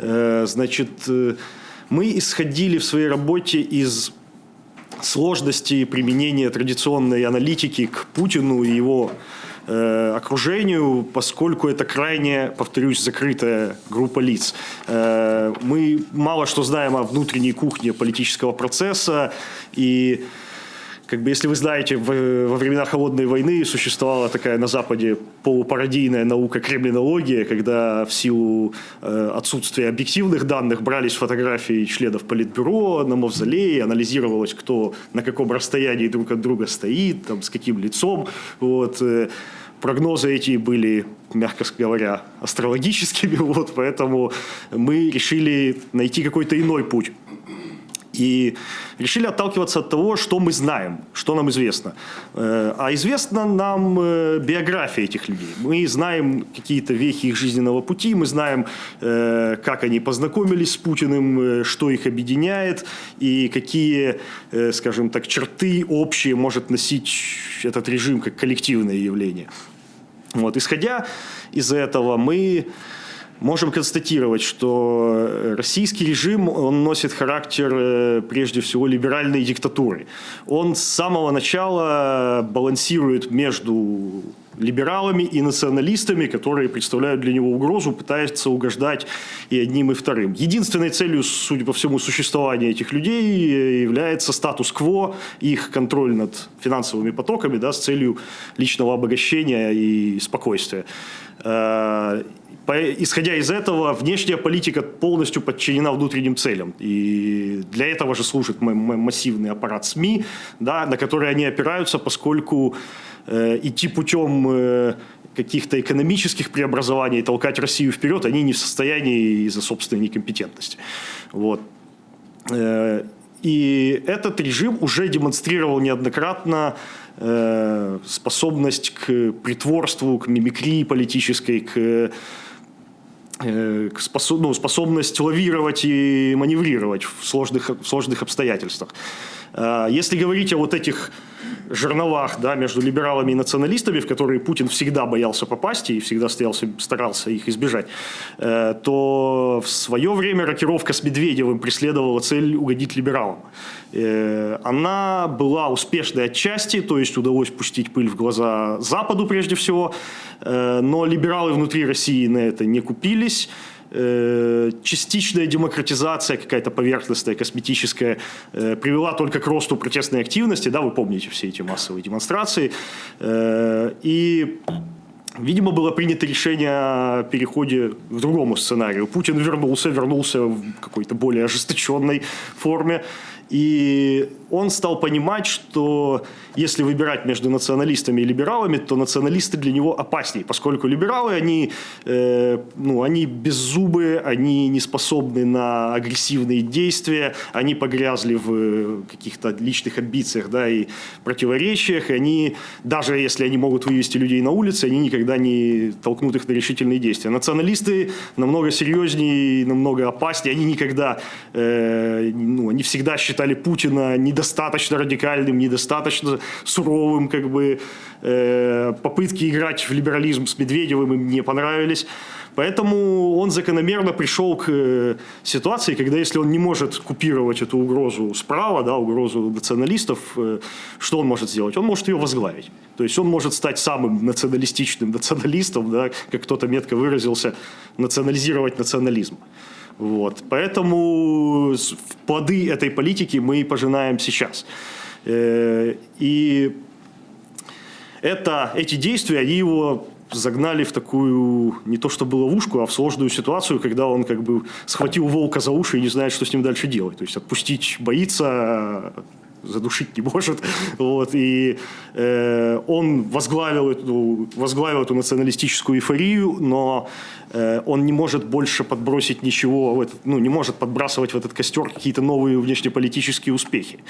Э, значит, э, мы исходили в своей работе из сложности применения традиционной аналитики к Путину и его э, окружению, поскольку это крайне, повторюсь, закрытая группа лиц. Мы мало что знаем о внутренней кухне политического процесса и как бы, если вы знаете, в, во времена Холодной войны существовала такая на Западе полупародийная наука кремлинология, когда в силу э, отсутствия объективных данных брались фотографии членов Политбюро на мавзолее, анализировалось, кто на каком расстоянии друг от друга стоит, там, с каким лицом. Вот, э, прогнозы эти были, мягко говоря, астрологическими, вот, поэтому мы решили найти какой-то иной путь. И решили отталкиваться от того, что мы знаем, что нам известно. Э, а известна нам э, биография этих людей. Мы знаем какие-то вехи их жизненного пути, мы знаем, э, как они познакомились с Путиным, что их объединяет и какие, скажем так, черты общие может носить этот режим как коллективное явление. Вот, исходя из этого, мы можем констатировать, что российский режим, он носит характер, э, прежде всего, либеральной диктатуры. Он с самого начала балансирует между либералами и националистами, которые представляют для него угрозу, пытается угождать и одним, и вторым. Единственной целью, судя по всему, существования этих людей является статус-кво, их контроль над финансовыми потоками да, с целью личного обогащения и спокойствия. Э, исходя из этого, внешняя политика полностью подчинена внутренним целям. И для этого же служит массивный аппарат СМИ, да, на который они опираются, поскольку э, идти путем э, каких-то экономических преобразований, толкать Россию вперед, они не в состоянии из-за собственной некомпетентности. Вот. Э, и этот режим уже демонстрировал неоднократно э, способность к притворству, к мимикрии политической, к способ, ну, способность лавировать и маневрировать в сложных, в сложных обстоятельствах. Если говорить о вот этих жерновах да, между либералами и националистами, в которые Путин всегда боялся попасть и всегда стоялся, старался их избежать, э, то в свое время рокировка с Медведевым преследовала цель угодить либералам. Э, она была успешной отчасти, то есть удалось пустить пыль в глаза Западу прежде всего, э, но либералы внутри России на это не купились. Э, частичная демократизация какая-то поверхностная, косметическая, э, привела только к росту протестной активности, да, вы помните все эти массовые демонстрации, э, и Видимо, было принято решение о переходе к другому сценарию. Путин вернулся, вернулся в какой-то более ожесточенной форме. И он стал понимать, что если выбирать между националистами и либералами, то националисты для него опаснее, поскольку либералы, они, э, ну, они беззубые, они не способны на агрессивные действия, они погрязли в э, каких-то личных амбициях да, и противоречиях, и они, даже если они могут вывести людей на улицы, они никогда не толкнут их на решительные действия. Националисты намного серьезнее, намного опаснее, они никогда, э, ну, они всегда считали Путина недостаточно радикальным, недостаточно суровым, как бы э, попытки играть в либерализм с Медведевым им не понравились. Поэтому он закономерно пришел к э, ситуации, когда если он не может купировать эту угрозу справа, да, угрозу националистов, э, что он может сделать? Он может ее возглавить. То есть он может стать самым националистичным националистом, да, как кто-то метко выразился, национализировать национализм. Вот. Поэтому плоды этой политики мы пожинаем сейчас. Э, и это, эти действия, они его загнали в такую, не то чтобы ловушку, а в сложную ситуацию, когда он как бы схватил волка за уши и не знает, что с ним дальше делать. То есть отпустить боится, задушить не может. Вот, и э, он возглавил эту, возглавил эту националистическую эйфорию, но э, он не может больше подбросить ничего, в этот, ну, не может подбрасывать в этот костер какие-то новые внешнеполитические успехи.